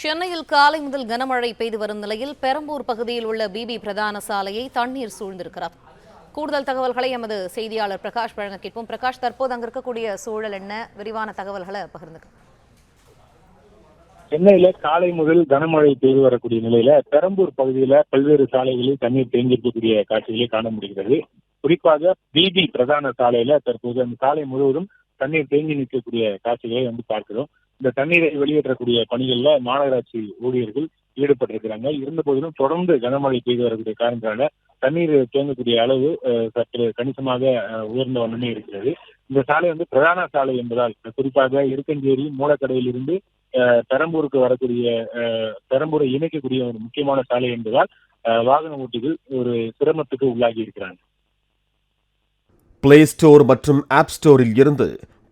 சென்னையில் காலை முதல் கனமழை பெய்து வரும் நிலையில் பெரம்பூர் பகுதியில் உள்ள பிபி பிரதான சாலையை தண்ணீர் சூழ்ந்திருக்கிறது. கூடுதல் தகவல்களை எமது செய்தியாளர் பிரகாஷ் வழங்க கேட்போம். பிரகாஷ் தற்போது அங்க இருக்கக்கூடிய சூழல் என்ன? விரிவான தகவல்களை பகிர்ந்துக்க. சென்னையில காலை முதல் கனமழை பெய்து வரக்கூடிய நிலையில பெரம்பூர் பகுதியில பல்வேறு சாலைகளில் தண்ணீர் தேங்கியிருக்கக்கூடிய காட்சிகளை காண முடிகிறது. குறிப்பாக பிபி பிரதான சாலையில தற்போது அந்த சாலை முழுவதும் தண்ணீர் தேங்கி நிற்கக்கூடிய காட்சிகளை வந்து பார்க்கிறோம். இந்த தண்ணீரை வெளியேற்றக்கூடிய பணிகள்ல மாநகராட்சி ஊழியர்கள் ஈடுபட்டிருக்கிறாங்க. இருந்த போதிலும் தொடர்ந்து கனமழை பெய்து வரக்கூடிய காரணத்தால தண்ணீர் தேங்கக்கூடிய அளவு சற்று கணிசமாக உயர்ந்த வண்ணமே இருக்கிறது. இந்த சாலை வந்து பிரதான சாலை என்பதால் குறிப்பாக இருக்கஞ்சேரி மூலக்கடையில் இருந்து பெரம்பூருக்கு வரக்கூடிய அஹ், பெரம்பூரை இணைக்கக்கூடிய ஒரு முக்கியமான சாலை என்பதால் வாகன ஓட்டிகள் ஒரு சிரமத்துக்கு உள்ளாகி இருக்கிறாங்க. பிளே ஸ்டோர் மற்றும் ஆப் ஸ்டோரில் இருந்து